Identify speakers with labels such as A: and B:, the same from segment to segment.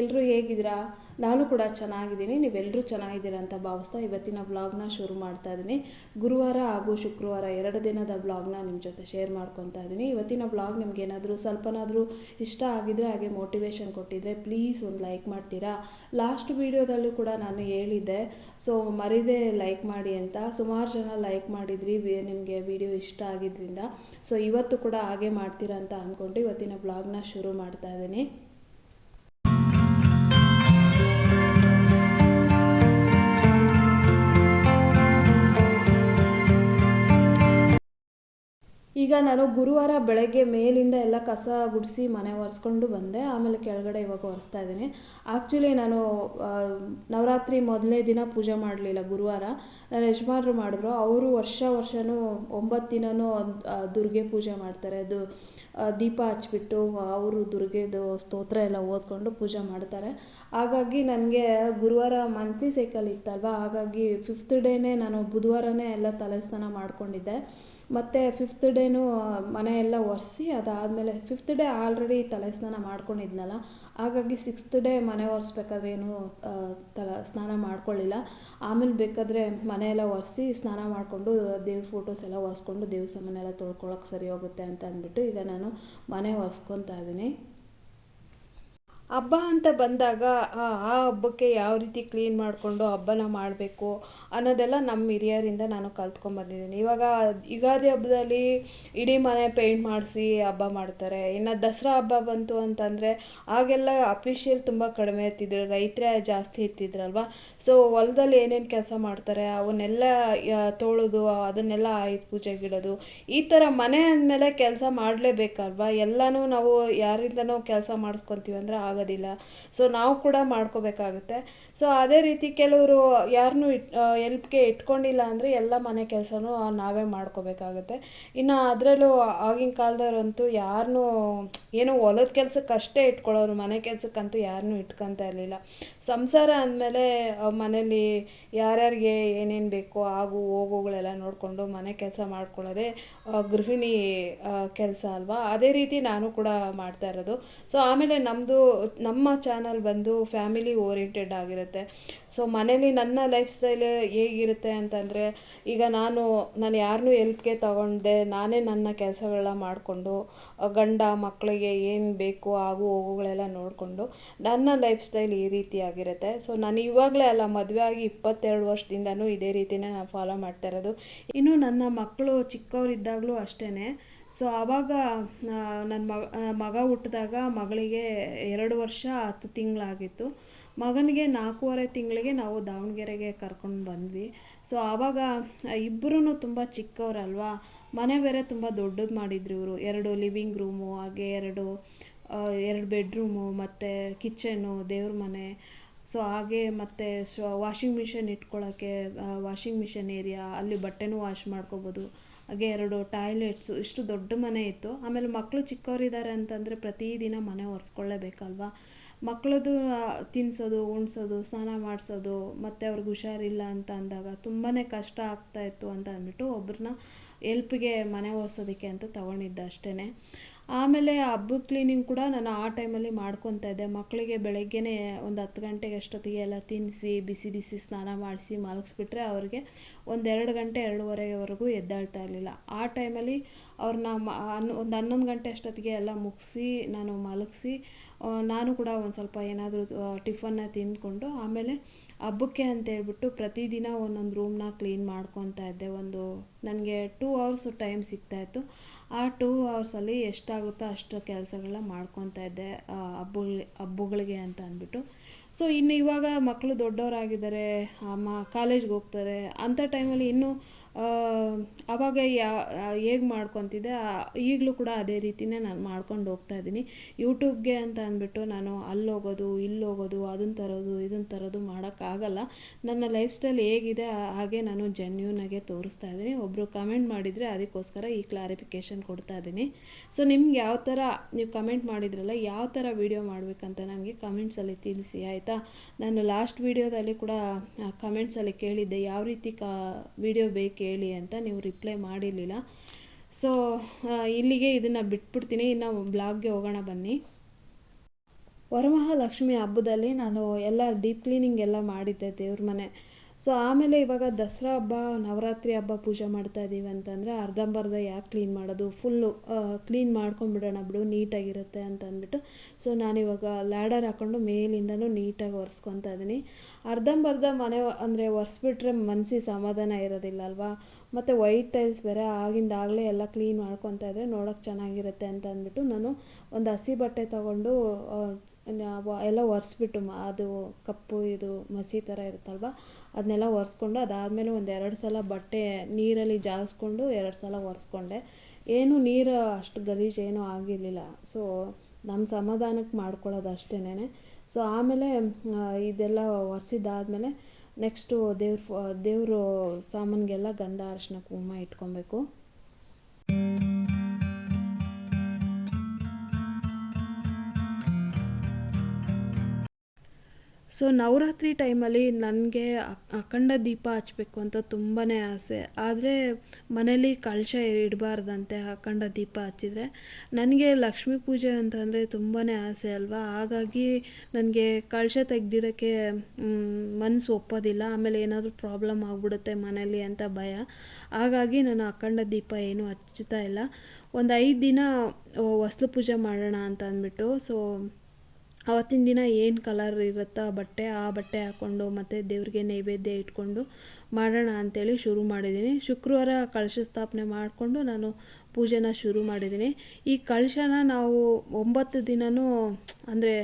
A: ಎಲ್ಲರೂ ಹೇಗಿದ್ದೀರಾ? ನಾನು ಕೂಡ ಚೆನ್ನಾಗಿದ್ದೀನಿ ನೀವೆಲ್ಲರೂ ಚೆನ್ನಾಗಿದ್ದೀರಾ ಅಂತ ಭಾವಿಸ್ತಾ ಇವತ್ತಿನ ಬ್ಲಾಗ್ನ ಶುರು ಮಾಡ್ತಾ ಇದ್ದೀನಿ. ಗುರುವಾರ ಹಾಗೂ ಶುಕ್ರವಾರ ಎರಡು ದಿನದ ಬ್ಲಾಗ್ನ ನಿಮ್ಮ ಜೊತೆ ಶೇರ್ ಮಾಡ್ಕೊತಾ ಇದ್ದೀನಿ. ಇವತ್ತಿನ ಬ್ಲಾಗ್ ನಿಮ್ಗೆ ಏನಾದರೂ ಸ್ವಲ್ಪನಾದರೂ ಇಷ್ಟ ಆಗಿದ್ರೆ ಹಾಗೆ ಮೋಟಿವೇಶನ್ ಕೊಟ್ಟಿದ್ದರೆ ಪ್ಲೀಸ್ ಒಂದು ಲೈಕ್ ಮಾಡ್ತೀರಾ? ಲಾಸ್ಟ್ ವೀಡಿಯೋದಲ್ಲೂ ಕೂಡ ನಾನು ಹೇಳಿದ್ದೆ ಸೊ ಮರಿದೇ ಲೈಕ್ ಮಾಡಿ ಅಂತ. ಸುಮಾರು ಜನ ಲೈಕ್ ಮಾಡಿದ್ರಿ ನಿಮಗೆ ವಿಡಿಯೋ ಇಷ್ಟ ಆಗಿದ್ದರಿಂದ ಸೊ ಇವತ್ತು ಕೂಡ ಹಾಗೆ ಮಾಡ್ತೀರಾ ಅಂತ ಅಂದ್ಕೊಂಡು ಇವತ್ತಿನ ಬ್ಲಾಗ್ನ ಶುರು ಮಾಡ್ತಾ ಇದ್ದೀನಿ. ಈಗ ನಾನು ಗುರುವಾರ ಬೆಳಗ್ಗೆ ಮೇಲಿಂದ ಎಲ್ಲ ಕಸ ಗುಡಿಸಿ ಮನೆ ಒರೆಸ್ಕೊಂಡು ಬಂದೆ. ಆಮೇಲೆ ಕೆಳಗಡೆ ಇವಾಗ ಒರೆಸ್ತಾ ಇದ್ದೀನಿ. ಆ್ಯಕ್ಚುಲಿ ನಾನು ನವರಾತ್ರಿ ಮೊದಲನೇ ದಿನ ಪೂಜೆ ಮಾಡಲಿಲ್ಲ ಗುರುವಾರ. ನನ್ನ ಯಜಮಾನ್ರು ಮಾಡಿದ್ರು. ಅವರು ವರ್ಷ ವರ್ಷವೂ ಒಂಬತ್ತು ದಿನವೂ ದುರ್ಗೆ ಪೂಜೆ ಮಾಡ್ತಾರೆ. ಅದು ದೀಪ ಹಚ್ಚಿಬಿಟ್ಟು ಅವರು ದುರ್ಗೆದು ಸ್ತೋತ್ರ ಎಲ್ಲ ಓದ್ಕೊಂಡು ಪೂಜೆ ಮಾಡ್ತಾರೆ. ಹಾಗಾಗಿ ನನಗೆ ಗುರುವಾರ ಮಂತ್ಲಿ ಸೈಕಲ್ ಇತ್ತಲ್ವ? ಹಾಗಾಗಿ ಫಿಫ್ತ್ ಡೇನೇ ನಾನು ಬುಧವಾರನೇ ಎಲ್ಲ ತಲೆ ಸ್ನಾನ ಮಾಡ್ಕೊಂಡಿದ್ದೆ. ಮತ್ತು ಫಿಫ್ತ್ ಡೇನೂ ಮನೆ ಎಲ್ಲ ಒರೆಸಿ, ಅದಾದಮೇಲೆ ಫಿಫ್ತ್ ಡೇ ಆಲ್ರೆಡಿ ತಲೆ ಸ್ನಾನ ಮಾಡ್ಕೊಂಡಿದ್ನಲ್ಲ, ಹಾಗಾಗಿ ಸಿಕ್ಸ್ತ್ ಡೇ ಮನೆ ಒರೆಸ್ಬೇಕಾದ್ರೆ ಏನು ತಲ, ಸ್ನಾನ ಮಾಡ್ಕೊಳ್ಳಿಲ್ಲ. ಆಮೇಲೆ ಬೇಕಾದರೆ ಮನೆಯೆಲ್ಲ ಒರೆಸಿ, ಸ್ನಾನ ಮಾಡಿಕೊಂಡು ದೇವ್ರ ಫೋಟೋಸ್ ಎಲ್ಲ ಒರೆಸ್ಕೊಂಡು ದೇವ್ರ ಸಾಮಾನೆಲ್ಲ ತೊಳ್ಕೊಳಕ್ಕೆ ಸರಿ ಹೋಗುತ್ತೆ ಅಂತ ಅಂದ್ಬಿಟ್ಟು ಈಗ ನಾನು ಮನೆ ಒರೆಸ್ಕೊತಾ ಇದ್ದೀನಿ. ಹಬ್ಬ ಅಂತ ಬಂದಾಗ, ಆ ಹಬ್ಬಕ್ಕೆ ಯಾವ ರೀತಿ ಕ್ಲೀನ್ ಮಾಡಿಕೊಂಡು ಹಬ್ಬನ ಮಾಡಬೇಕು ಅನ್ನೋದೆಲ್ಲ ನಮ್ಮ ಹಿರಿಯರಿಂದ ನಾನು ಕಲ್ತ್ಕೊಂಡ್ಬಂದಿದ್ದೀನಿ ಇವಾಗ ಯುಗಾದಿ ಹಬ್ಬದಲ್ಲಿ ಇಡೀ ಮನೆ ಪೇಂಟ್ ಮಾಡಿಸಿ ಹಬ್ಬ ಮಾಡ್ತಾರೆ. ಇನ್ನು ದಸರಾ ಹಬ್ಬ ಬಂತು ಅಂತಂದರೆ ಆಗೆಲ್ಲ ಅಫಿಷಿಯಲ್ ತುಂಬ ಕಡಿಮೆ ಇರ್ತಿದ್ರು ರೈತರೇ ಜಾಸ್ತಿ ಇರ್ತಿದ್ರಲ್ವ ಸೊ ಹೊಲದಲ್ಲಿ ಏನೇನು ಕೆಲಸ ಮಾಡ್ತಾರೆ, ಅವನ್ನೆಲ್ಲ ತೋಳೋದು, ಅದನ್ನೆಲ್ಲ ಆಯುಧ ಪೂಜೆಗಿಡೋದು ಈ ಥರ ಮನೆ ಅಂದಮೇಲೆ ಕೆಲಸ ಮಾಡಲೇಬೇಕಲ್ವ? ಎಲ್ಲನೂ ನಾವು ಯಾರಿಂದನೂ ಕೆಲಸ ಮಾಡಿಸ್ಕೊತೀವಿ ಅಂದರೆ ಆಗೋದಿಲ್ಲ. ಸೊ ನಾವು ಕೂಡ ಮಾಡ್ಕೋಬೇಕಾಗುತ್ತೆ. ಸೊ ಅದೇ ರೀತಿ ಕೆಲವರು ಯಾರನ್ನೂ ಇಟ್ ಎಲ್ಪ್ಗೆ ಇಟ್ಕೊಂಡಿಲ್ಲ ಅಂದರೆ ಎಲ್ಲ ಮನೆ ಕೆಲಸನೂ ನಾವೇ ಮಾಡ್ಕೋಬೇಕಾಗುತ್ತೆ. ಇನ್ನು ಅದರಲ್ಲೂ ಆಗಿನ ಕಾಲದವ್ರಂತೂ ಯಾರನ್ನೂ ಏನೋ ಹೊಲದ ಕೆಲಸಕ್ಕೆ ಅಷ್ಟೇ ಇಟ್ಕೊಳ್ಳೋರು, ಮನೆ ಕೆಲಸಕ್ಕಂತೂ ಯಾರನ್ನೂ ಇಟ್ಕೊತ ಇರಲಿಲ್ಲ. ಸಂಸಾರ ಅಂದಮೇಲೆ ಮನೇಲಿ ಯಾರ್ಯಾರಿಗೆ ಏನೇನು ಬೇಕೋ ಆಗು ಹೋಗುಗಳೆಲ್ಲ ನೋಡಿಕೊಂಡು ಮನೆ ಕೆಲಸ ಮಾಡ್ಕೊಳ್ಳೋದೇ ಗೃಹಿಣಿ ಕೆಲಸ ಅಲ್ವಾ? ಅದೇ ರೀತಿ ನಾನು ಕೂಡ ಮಾಡ್ತಾ ಇರೋದು. ಸೊ ಆಮೇಲೆ ನಮ್ಮದು ನಮ್ಮ ಚಾನಲ್ ಬಂದು ಫ್ಯಾಮಿಲಿ ಓರಿಯೆಂಟೆಡ್ ಆಗಿರುತ್ತೆ. ಸೊ ಮನೇಲಿ ನನ್ನ ಲೈಫ್ ಸ್ಟೈಲ್ ಹೇಗಿರುತ್ತೆ ಅಂತಂದರೆ, ಈಗ ನಾನು ನಾನು ಯಾರನ್ನೂ ಎಲ್ಪ್ಗೆ ತಗೊಂಡೆ ನಾನೇ ನನ್ನ ಕೆಲಸಗಳನ್ನ ಮಾಡಿಕೊಂಡು, ಗಂಡ ಮಕ್ಕಳಿಗೆ ಏನು ಬೇಕು ಆಗು ಹೋಗುಗಳೆಲ್ಲ ನೋಡಿಕೊಂಡು, ನನ್ನ ಲೈಫ್ ಸ್ಟೈಲ್ ಈ ರೀತಿ ಆಗಿರುತ್ತೆ. ಸೊ ನಾನು ಇವಾಗಲೇ ಅಲ್ಲ, ಮದುವೆ ಆಗಿ ಇಪ್ಪತ್ತೆರಡು ವರ್ಷದಿಂದನೂ ಇದೇ ರೀತಿನೇ ನಾನು ಫಾಲೋ ಮಾಡ್ತಾ ಇರೋದು. ಇನ್ನು ನನ್ನ ಮಕ್ಕಳು ಚಿಕ್ಕವರಿದ್ದಾಗಲೂ ಅಷ್ಟೇ ಸೊ ಆವಾಗ ನನ್ನ ಮಗ ಮಗ ಹುಟ್ಟಿದಾಗ ಮಗಳಿಗೆ ಎರಡು ವರ್ಷ ಹತ್ತು ತಿಂಗಳಾಗಿತ್ತು. ಮಗನಿಗೆ ನಾಲ್ಕೂವರೆ ತಿಂಗಳಿಗೆ ನಾವು ದಾವಣಗೆರೆಗೆ ಕರ್ಕೊಂಡು ಬಂದ್ವಿ. ಸೊ ಆವಾಗ ಇಬ್ಬರೂ ತುಂಬ ಚಿಕ್ಕವರಲ್ವಾ? ಮನೆ ಬೇರೆ ತುಂಬ ದೊಡ್ಡದು ಮಾಡಿದ್ರು ಇವರು. ಎರಡು ಲಿವಿಂಗ್ ರೂಮು, ಹಾಗೆ ಎರಡು ಎರಡು ಬೆಡ್ರೂಮು, ಮತ್ತು ಕಿಚನು, ದೇವ್ರ ಮನೆ. ಸೊ ಹಾಗೆ ಮತ್ತು ವಾಷಿಂಗ್ ಮಿಷಿನ್ ಇಟ್ಕೊಳ್ಳೋಕ್ಕೆ ವಾಷಿಂಗ್ ಮಿಷಿನ್ ಏರಿಯಾ, ಅಲ್ಲಿ ಬಟ್ಟೆನೂ ವಾಶ್ ಮಾಡ್ಕೋಬೋದು. ಹಾಗೆ ಎರಡು ಟಾಯ್ಲೆಟ್ಸು, ಇಷ್ಟು ದೊಡ್ಡ ಮನೆ ಇತ್ತು. ಆಮೇಲೆ ಮಕ್ಕಳು ಚಿಕ್ಕವರಿದ್ದಾರೆ ಅಂತಂದರೆ ಪ್ರತಿದಿನ ಮನೆ ಒರೆಸ್ಕೊಳ್ಳೇಬೇಕಲ್ವಾ? ಮಕ್ಕಳದು ತಿನ್ನಿಸೋದು ಉಣ್ಸೋದು, ಸ್ನಾನ ಮಾಡಿಸೋದು, ಮತ್ತು ಅವ್ರಿಗೆ ಹುಷಾರಿಲ್ಲ ಅಂತ ಅಂದಾಗ ತುಂಬಾ ಕಷ್ಟ ಆಗ್ತಾಯಿತ್ತು ಅಂತ ಅಂದ್ಬಿಟ್ಟು ಒಬ್ಬರನ್ನ ಎಲ್ಪ್ಗೆ ಮನೆ ಒರೆಸೋದಕ್ಕೆ ಅಂತ ತಗೊಂಡಿದ್ದೆ ಅಷ್ಟೇ ಆಮೇಲೆ ಹಬ್ಬದ ಕ್ಲೀನಿಂಗ್ ಕೂಡ ನಾನು ಆ ಟೈಮಲ್ಲಿ ಮಾಡ್ಕೊತಾ ಇದ್ದೆ. ಮಕ್ಕಳಿಗೆ ಬೆಳಗ್ಗೆನೇ ಒಂದು ಹತ್ತು ಗಂಟೆಗೆ ಅಷ್ಟೊತ್ತಿಗೆ ಎಲ್ಲ ತಿನ್ನಿಸಿ ಬಿಸಿ ಬಿಸಿ ಸ್ನಾನ ಮಾಡಿಸಿ ಮಲಗಿಸ್ಬಿಟ್ರೆ ಅವ್ರಿಗೆ ಒಂದೆರಡು ಗಂಟೆ ಎರಡೂವರೆವರೆಗೂ ಎದ್ದಾಳ್ತಾ ಇರಲಿಲ್ಲ. ಆ ಟೈಮಲ್ಲಿ ಅವ್ರನ್ನ ಮ ಹನ್ ಒಂದು ಹನ್ನೊಂದು ಗಂಟೆ ಅಷ್ಟೊತ್ತಿಗೆ ಎಲ್ಲ ಮುಗಿಸಿ, ನಾನು ಮಲಗಿಸಿ ನಾನು ಕೂಡ ಒಂದು ಸ್ವಲ್ಪ ಏನಾದರೂ ಟಿಫನ್ನ ತಿಂದ್ಕೊಂಡು ಆಮೇಲೆ ಹಬ್ಬಕ್ಕೆ ಅಂತ ಹೇಳ್ಬಿಟ್ಟು ಪ್ರತಿದಿನ ಒಂದೊಂದು ರೂಮ್ನ ಕ್ಲೀನ್ ಮಾಡ್ಕೊತಾ ಇದ್ದೆ. ಒಂದು ನನಗೆ ಟೂ ಅವರ್ಸ್ ಟೈಮ್ ಸಿಗ್ತಾಯಿತ್ತು ಆ ಟೂ ಅವರ್ಸಲ್ಲಿ ಎಷ್ಟಾಗುತ್ತೋ ಅಷ್ಟು ಕೆಲಸಗಳನ್ನ ಮಾಡ್ಕೊತಾ ಇದ್ದೆ ಹಬ್ಬ ಹಬ್ಬಗಳು ಹಬ್ಬಗಳಿಗೆ ಅಂತ ಅಂದ್ಬಿಟ್ಟು. ಸೊ ಇನ್ನು ಇವಾಗ ಮಕ್ಕಳು ದೊಡ್ಡವರಾಗಿದ್ದಾರೆ, ಅಮ್ಮ ಕಾಲೇಜ್ಗೆ ಹೋಗ್ತಾರೆ ಅಂಥ ಟೈಮಲ್ಲಿ ಇನ್ನೂ ಆವಾಗ ಯಾ ಹೇಗೆ ಮಾಡ್ಕೊತಿದ್ದೆ ಈಗಲೂ ಕೂಡ ಅದೇ ರೀತಿನೇ ನಾನು ಮಾಡ್ಕೊಂಡು ಹೋಗ್ತಾ ಇದ್ದೀನಿ. ಯೂಟ್ಯೂಬ್ಗೆ ಅಂತ ಅಂದ್ಬಿಟ್ಟು ನಾನು ಅಲ್ಲಿ ಹೋಗೋದು ಇಲ್ಲಿ ಹೋಗೋದು ಅದನ್ನು ತರೋದು ಇದನ್ನು ತರೋದು ಮಾಡೋಕ್ಕಾಗಲ್ಲ. ನನ್ನ ಲೈಫ್ ಸ್ಟೈಲ್ ಹೇಗಿದೆ ಹಾಗೆ ನಾನು ಜೆನ್ಯೂನಾಗೆ ತೋರಿಸ್ತಾ ಇದ್ದೀನಿ. ಒಬ್ಬರು ಕಮೆಂಟ್ ಮಾಡಿದರೆ ಅದಕ್ಕೋಸ್ಕರ ಈ ಕ್ಲಾರಿಫಿಕೇಷನ್ ಕೊಡ್ತಾ ಇದ್ದೀನಿ. ಸೊ ನಿಮ್ಗೆ ಯಾವ ಥರ ನೀವು ಕಮೆಂಟ್ ಮಾಡಿದ್ರಲ್ಲ, ಯಾವ ಥರ ವಿಡಿಯೋ ಮಾಡಬೇಕಂತ ನನಗೆ ಕಮೆಂಟ್ಸಲ್ಲಿ ತಿಳಿಸಿ, ಆಯಿತಾ? ನಾನು ಲಾಸ್ಟ್ ವೀಡಿಯೋದಲ್ಲಿ ಕೂಡ ಕಮೆಂಟ್ಸಲ್ಲಿ ಕೇಳಿದ್ದೆ, ಯಾವ ರೀತಿ ಕ ವಿಡಿಯೋ ಬೇಕು ಹೇಳಿ ಅಂತ ನೀವು ರಿಪ್ಲೈ ಮಾಡಿರಲಿಲ್ಲ. ಸೊ ಇಲ್ಲಿಗೆ ಇದನ್ನು ಬಿಟ್ಬಿಡ್ತೀನಿ. ಇನ್ನು ಬ್ಲಾಗ್ಗೆ ಹೋಗೋಣ ಬನ್ನಿ. ವರಮಹಾಲಕ್ಷ್ಮಿ ಹಬ್ಬದಲ್ಲಿ ನಾನು ಎಲ್ಲ ಡೀಪ್ ಕ್ಲೀನಿಂಗ್ ಎಲ್ಲ ಮಾಡಿದ್ದೆ ದೇವ್ರ ಮನೆ. ಸೊ ಆಮೇಲೆ ಇವಾಗ ದಸರಾ ಹಬ್ಬ, ನವರಾತ್ರಿ ಹಬ್ಬ ಪೂಜೆ ಮಾಡ್ತಾ ಇದ್ದೀವಿ ಅಂತಂದರೆ ಅರ್ಧಂಬರ್ಧ ಯಾಕೆ ಕ್ಲೀನ್ ಮಾಡೋದು? ಫುಲ್ಲು ಕ್ಲೀನ್ ಮಾಡ್ಕೊಂಡ್ಬಿಡೋಣ ಬಿಡು, ನೀಟಾಗಿರುತ್ತೆ ಅಂತ ಅಂದ್ಬಿಟ್ಟು. ಸೊ ನಾನಿವಾಗ ಲ್ಯಾಡರ್ ಹಾಕ್ಕೊಂಡು ಮೇಲಿಂದನೂ ನೀಟಾಗಿ ಒರೆಸ್ಕೊತಾ ಇದ್ದೀನಿ ಅರ್ಧಂಬರ್ಧ ಮನೆ ಅಂದರೆ ಒರೆಸ್ಬಿಟ್ರೆ ಮನಸ್ಸಿಗೆ ಸಮಾಧಾನ ಇರೋದಿಲ್ಲ ಅಲ್ವಾ? ಮತ್ತು ವೈಟ್ ಟೈಲ್ಸ್ ಬೇರೆ ಆಗಿಂದಾಗಲೇ ಎಲ್ಲ ಕ್ಲೀನ್ ಮಾಡ್ಕೊತಾ ಇದ್ದರೆ ನೋಡೋಕೆ ಚೆನ್ನಾಗಿರುತ್ತೆ ಅಂತ ಅಂದ್ಬಿಟ್ಟು ನಾನು ಒಂದು ಹಸಿ ಬಟ್ಟೆ ತೊಗೊಂಡು ಎಲ್ಲ ಒರೆಸ್ಬಿಟ್ಟು ಅದು ಕಪ್ಪು, ಇದು ಮಸಿ ಥರ ಇರುತ್ತಲ್ವ, ಅದನ್ನೆಲ್ಲ ಒರೆಸ್ಕೊಂಡು ಅದಾದಮೇಲೆ ಒಂದು ಎರಡು ಸಲ ಬಟ್ಟೆ ನೀರಲ್ಲಿ ಜಾರಿಸ್ಕೊಂಡು ಎರಡು ಸಲ ಒರೆಸ್ಕೊಂಡೆ. ಏನು ನೀರು ಅಷ್ಟು ಗಲೀಜು ಏನೂ ಆಗಿರಲಿಲ್ಲ. ಸೊ ನಮ್ಮ ಸಮಾಧಾನಕ್ಕೆ ಮಾಡ್ಕೊಳ್ಳೋದು ಅಷ್ಟೇನೆ ಸೊ ಆಮೇಲೆ ಇದೆಲ್ಲ ಒರೆಸಿದ್ದಾದ್ಮೇಲೆ ನೆಕ್ಸ್ಟು ದೇವ್ರ ದೇವರು ಸಾಮಾನಿಗೆಲ್ಲ ಗಂಧ ಅರಿಶಿನ ಕುಂಕುಮ ಇಟ್ಕೊಬೇಕು. ಸೊ ನವರಾತ್ರಿ ಟೈಮಲ್ಲಿ ನನಗೆ ಅಖಂಡ ದೀಪ ಹಚ್ಬೇಕು ಅಂತ ತುಂಬಾ ಆಸೆ. ಆದರೆ ಮನೇಲಿ ಕಳಶ ಇಡಬಾರ್ದಂತೆ ಅಖಂಡ ದೀಪ ಹಚ್ಚಿದರೆ ನನಗೆ ಲಕ್ಷ್ಮೀ ಪೂಜೆ ಅಂತಂದರೆ ತುಂಬಾ ಆಸೆ ಅಲ್ವಾ? ಹಾಗಾಗಿ ನನಗೆ ಕಳಶ ತೆಗ್ದಿಡೋಕ್ಕೆ ಮನಸ್ಸು ಒಪ್ಪೋದಿಲ್ಲ. ಆಮೇಲೆ ಏನಾದರೂ ಪ್ರಾಬ್ಲಮ್ ಆಗಿಬಿಡುತ್ತೆ ಮನೇಲಿ ಅಂತ ಭಯ. ಹಾಗಾಗಿ ನಾನು ಅಖಂಡ ದೀಪ ಏನೂ ಹಚ್ತಾ ಇಲ್ಲ. ಒಂದು ಐದು ದಿನ ವಸ್ತು ಪೂಜೆ ಮಾಡೋಣ ಅಂತ ಅಂದ್ಬಿಟ್ಟು. ಸೊ ಅವತ್ತಿನ ದಿನ ಏನು ಕಲರ್ ಇರುತ್ತೋ ಬಟ್ಟೆ, ಆ ಬಟ್ಟೆ ಹಾಕ್ಕೊಂಡು ಮತ್ತು ದೇವ್ರಿಗೆ ನೈವೇದ್ಯ ಇಟ್ಕೊಂಡು ಮಾಡೋಣ ಅಂಥೇಳಿ ಶುರು ಮಾಡಿದ್ದೀನಿ. ಶುಕ್ರವಾರ ಕಳಶ ಸ್ಥಾಪನೆ ಮಾಡಿಕೊಂಡು ನಾನು ಪೂಜೆನ ಶುರು ಮಾಡಿದ್ದೀನಿ. ಈ ಕಳಶನ ನಾವು ಒಂಬತ್ತು ದಿನವೂ ಅಂದರೆ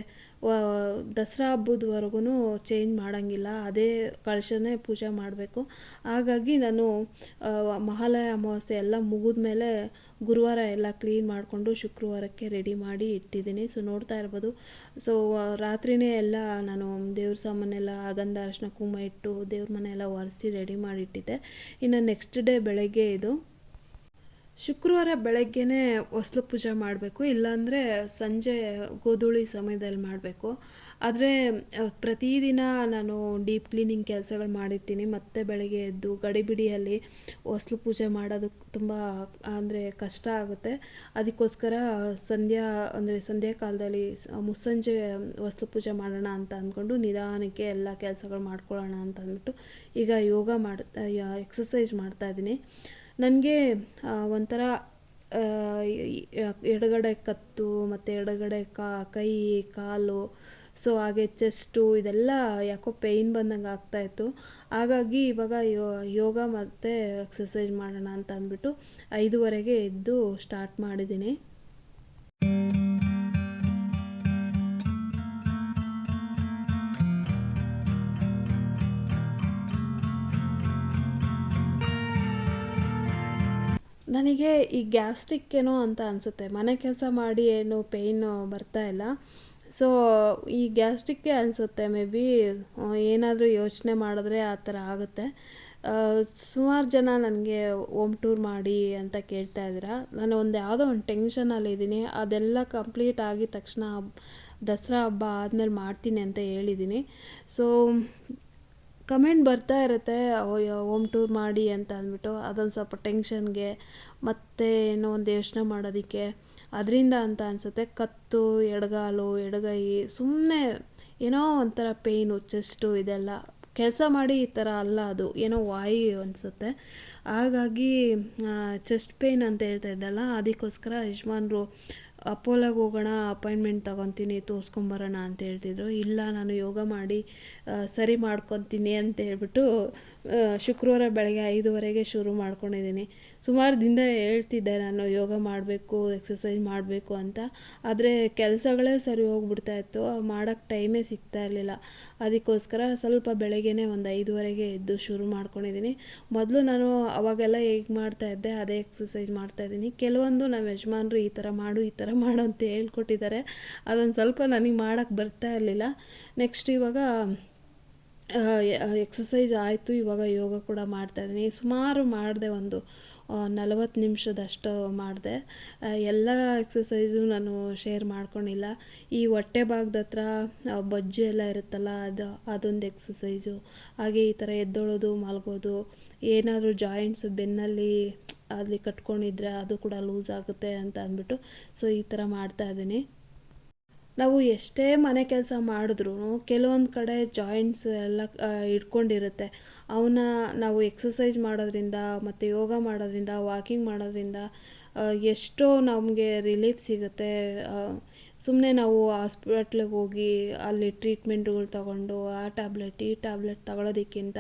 A: ದಸರಾ ಹಬ್ಬದವರೆಗೂ ಚೇಂಜ್ ಮಾಡೋಂಗಿಲ್ಲ. ಅದೇ ಕಳಶನೇ ಪೂಜೆ ಮಾಡಬೇಕು. ಹಾಗಾಗಿ ನಾನು ಮಹಾಲಯ ಅಮಾವಾಸ್ಯೆ ಎಲ್ಲ ಮುಗಿದ ಮೇಲೆ ಗುರುವಾರ ಎಲ್ಲ ಕ್ಲೀನ್ ಮಾಡಿಕೊಂಡು ಶುಕ್ರವಾರಕ್ಕೆ ರೆಡಿ ಮಾಡಿ ಇಟ್ಟಿದ್ದೀನಿ. ಸೊ ನೋಡ್ತಾ ಇರ್ಬೋದು. ಸೊ ರಾತ್ರಿಯೇ ಎಲ್ಲ ನಾನು ದೇವ್ರ ಸಾಮಾನೆಲ್ಲ ಅಗಂಧ ಅರಶಿನ, ಕುಂಕುಮ ಇಟ್ಟು ದೇವ್ರ ಮನೆ ಎಲ್ಲ ಒರೆಸಿ ರೆಡಿ ಮಾಡಿ ಇಟ್ಟಿದ್ದೆ. ಇನ್ನು ನೆಕ್ಸ್ಟ್ ಡೇ ಬೆಳಗ್ಗೆ ಇದು ಶುಕ್ರವಾರ ಬೆಳಗ್ಗೆನೇ ಹೊಸ್ಲು ಪೂಜೆ ಮಾಡಬೇಕು, ಇಲ್ಲಾಂದರೆ ಸಂಜೆ ಗೋಧೂಳಿ ಸಮಯದಲ್ಲಿ ಮಾಡಬೇಕು. ಆದರೆ ಪ್ರತಿದಿನ ನಾನು ಡೀಪ್ ಕ್ಲೀನಿಂಗ್ ಕೆಲಸಗಳು ಮಾಡಿರ್ತೀನಿ. ಮತ್ತು ಬೆಳಗ್ಗೆ ಎದ್ದು ಗಡಿಬಿಡಿಯಲ್ಲಿ ಹೊಸ್ಲು ಪೂಜೆ ಮಾಡೋದು ತುಂಬ, ಅಂದರೆ ಕಷ್ಟ ಆಗುತ್ತೆ. ಅದಕ್ಕೋಸ್ಕರ ಸಂಧ್ಯಾ, ಅಂದರೆ ಸಂಧ್ಯಾ ಕಾಲದಲ್ಲಿ ಮುಸ್ಸಂಜೆ ಹೊಸ್ಲು ಪೂಜೆ ಮಾಡೋಣ ಅಂತ ಅಂದ್ಕೊಂಡು ನಿಧಾನಕ್ಕೆ ಎಲ್ಲ ಕೆಲಸಗಳು ಮಾಡ್ಕೊಳ್ಳೋಣ ಅಂತ ಅಂದ್ಬಿಟ್ಟು ಈಗ ಯೋಗ ಮಾಡ್ತಾ ಎಕ್ಸಸೈಸ್ ಮಾಡ್ತಾಯಿದ್ದೀನಿ ನನಗೆ ಒಂಥರ ಎಡಗಡೆ ಕತ್ತು, ಮತ್ತು ಎಡಗಡೆ ಕಾ, ಕೈ, ಕಾಲು, ಸೊ ಹಾಗೆ ಚೆಸ್ಟು ಇದೆಲ್ಲ ಯಾಕೋ ಪೇಯ್ನ್ ಬಂದಂಗೆ ಆಗ್ತಾಯಿತ್ತು ಹಾಗಾಗಿ ಇವಾಗ ಯೋಗ ಮತ್ತು ಎಕ್ಸಸೈಸ್ ಮಾಡೋಣ ಅಂತ ಅಂದ್ಬಿಟ್ಟು ಐದುವರೆಗೆ ಎದ್ದು ಸ್ಟಾರ್ಟ್ ಮಾಡಿದ್ದೀನಿ. ನನಗೆ ಈ ಗ್ಯಾಸ್ಟ್ರಿಕ್ ಏನೋ ಅಂತ ಅನಿಸುತ್ತೆ. ಮನೆ ಕೆಲಸ ಮಾಡಿ ಏನು ಪೇಯ್ನು ಬರ್ತಾ ಇಲ್ಲ. ಸೊ ಈ ಗ್ಯಾಸ್ಟ್ರಿಕ್ಕೇ ಅನಿಸುತ್ತೆ ಮೇ ಬಿ ಏನಾದರೂ ಯೋಚನೆ ಮಾಡಿದ್ರೆ ಆ ಥರ ಆಗುತ್ತೆ. ಸುಮಾರು ಜನ ನನಗೆ ಓಮ್ ಟೂರ್ ಮಾಡಿ ಅಂತ ಕೇಳ್ತಾ ಇದ್ದೀರಾ. ನಾನು ಒಂದು ಯಾವುದೋ ಒಂದು ಟೆನ್ಷನಲ್ಲಿದ್ದೀನಿ ಅದೆಲ್ಲ ಕಂಪ್ಲೀಟ್ ಆಗಿದ ತಕ್ಷಣ ದಸರಾ ಹಬ್ಬ ಆದಮೇಲೆ ಮಾಡ್ತೀನಿ ಅಂತ ಹೇಳಿದ್ದೀನಿ. ಸೊ ಕಮೆಂಟ್ ಬರ್ತಾ ಇರುತ್ತೆ ಹೋಮ್ ಟೂರ್ ಮಾಡಿ ಅಂತ ಅಂದ್ಬಿಟ್ಟು. ಅದೊಂದು ಸ್ವಲ್ಪ ಟೆನ್ಷನ್ಗೆ, ಮತ್ತೆ ಏನೋ ಒಂದು ಯೋಚನೆ ಮಾಡೋದಕ್ಕೆ. ಅದರಿಂದ ಅಂತ ಅನಿಸುತ್ತೆ, ಕತ್ತು, ಎಡಗಾಲು, ಎಡಗೈ ಸುಮ್ಮನೆ ಏನೋ ಒಂಥರ ಪೇಯ್ನು, ಚೆಸ್ಟು ಇದೆಲ್ಲ. ಕೆಲಸ ಮಾಡಿ ಈ ಥರ ಅಲ್ಲ ಅದು, ಏನೋ ವಾಯಿ ಅನಿಸುತ್ತೆ. ಹಾಗಾಗಿ ಚೆಸ್ಟ್ ಪೇಯ್ನ್ ಅಂತ ಹೇಳ್ತಾ ಇದ್ದಲ್ಲ, ಅದಕ್ಕೋಸ್ಕರ ಯಜಮಾನ್ರು ಅಪೋಲಾಗೆ ಹೋಗೋಣ ಅಪಾಯಿಂಟ್ಮೆಂಟ್ ತೊಗೊತೀನಿ, ತೋರಿಸ್ಕೊಂಬರೋಣ ಅಂತ ಹೇಳ್ತಿದ್ರು. ಇಲ್ಲ, ನಾನು ಯೋಗ ಮಾಡಿ ಸರಿ ಮಾಡ್ಕೊತೀನಿ ಅಂತ ಹೇಳ್ಬಿಟ್ಟು ಶುಕ್ರವಾರ ಬೆಳಗ್ಗೆ ಐದುವರೆಗೆ ಶುರು ಮಾಡ್ಕೊಂಡಿದ್ದೀನಿ. ಸುಮಾರು ದಿನದ ಹೇಳ್ತಿದ್ದೆ ನಾನು, ಯೋಗ ಮಾಡಬೇಕು ಎಕ್ಸಸೈಸ್ ಮಾಡಬೇಕು ಅಂತ. ಆದರೆ ಕೆಲಸಗಳೇ ಸರಿ ಹೋಗ್ಬಿಡ್ತಾ ಇತ್ತು. ಮಾಡೋಕ್ಕೆ ಟೈಮೇ ಸಿಗ್ತಾ ಇರಲಿಲ್ಲ. ಅದಕ್ಕೋಸ್ಕರ ಸ್ವಲ್ಪ ಬೆಳಗ್ಗೆನೇ ಒಂದು ಐದುವರೆಗೆ ಎದ್ದು ಶುರು ಮಾಡ್ಕೊಂಡಿದ್ದೀನಿ. ಮೊದಲು ನಾನು ಅವಾಗೆಲ್ಲ ಹೇಗೆ ಮಾಡ್ತಾಯಿದ್ದೆ ಅದೇ ಎಕ್ಸಸೈಸ್ ಮಾಡ್ತಾಯಿದ್ದೀನಿ ಕೆಲವೊಂದು ನಮ್ಮ ಯಜಮಾನ್ರು ಈ ಥರ ಮಾಡು, ಈ ಥರ ಮಾಡು ಅಂತ ಹೇಳ್ಕೊಟ್ಟಿದ್ದಾರೆ. ಅದೊಂದು ಸ್ವಲ್ಪ ನನಗೆ ಮಾಡೋಕ್ಕೆ ಬರ್ತಾ ಇರಲಿಲ್ಲ. ನೆಕ್ಸ್ಟ್ ಇವಾಗ ಎಕ್ಸಸೈಸ್ ಆಯಿತು. ಇವಾಗ ಯೋಗ ಕೂಡ ಮಾಡ್ತಾಯಿದ್ದೀನಿ ಸುಮಾರು ಮಾಡಿದೆ ಒಂದು ನಲವತ್ತು ನಿಮಿಷದಷ್ಟು ಮಾಡಿದೆ. ಎಲ್ಲ ಎಕ್ಸಸೈಸು ನಾನು ಶೇರ್ ಮಾಡ್ಕೊಂಡಿಲ್ಲ. ಈ ಹೊಟ್ಟೆ ಭಾಗದ ಹತ್ರ ಬೊಜ್ಜು ಎಲ್ಲ ಇರುತ್ತಲ್ಲ, ಅದು, ಅದೊಂದು ಎಕ್ಸಸೈಸು ಹಾಗೆ ಈ ಥರ ಎದ್ದೊಳೋದು, ಮಲಗೋದು, ಏನಾದರೂ ಜಾಯಿಂಟ್ಸ್ ಬೆನ್ನಲ್ಲಿ ಅಲ್ಲಿ ಕಟ್ಕೊಂಡಿದ್ರೆ ಅದು ಕೂಡ ಲೂಸ್ ಆಗುತ್ತೆ ಅಂತ ಅಂದ್ಬಿಟ್ಟು ಸೊ ಈ ಥರ ಮಾಡ್ತಾ ಇದ್ದೀನಿ. ನಾವು ಎಷ್ಟೇ ಮನೆ ಕೆಲಸ ಮಾಡಿದ್ರೂ ಕೆಲವೊಂದು ಕಡೆ ಜಾಯಿಂಟ್ಸ್ ಎಲ್ಲ ಇಟ್ಕೊಂಡಿರುತ್ತೆ. ಅವನ್ನ ನಾವು ಎಕ್ಸಸೈಸ್ ಮಾಡೋದ್ರಿಂದ ಮತ್ತು ಯೋಗ ಮಾಡೋದ್ರಿಂದ ವಾಕಿಂಗ್ ಮಾಡೋದ್ರಿಂದ ಎಷ್ಟೋ ನಮಗೆ ರಿಲೀಫ್ ಸಿಗುತ್ತೆ. ಸುಮ್ಮನೆ ನಾವು ಹಾಸ್ಪಿಟ್ಲಿಗೆ ಹೋಗಿ ಅಲ್ಲಿ ಟ್ರೀಟ್ಮೆಂಟ್ಗಳು ತಗೊಂಡು, ಆ ಟ್ಯಾಬ್ಲೆಟ್ ಈ ಟ್ಯಾಬ್ಲೆಟ್ ತಗೊಳ್ಳೋದಕ್ಕಿಂತ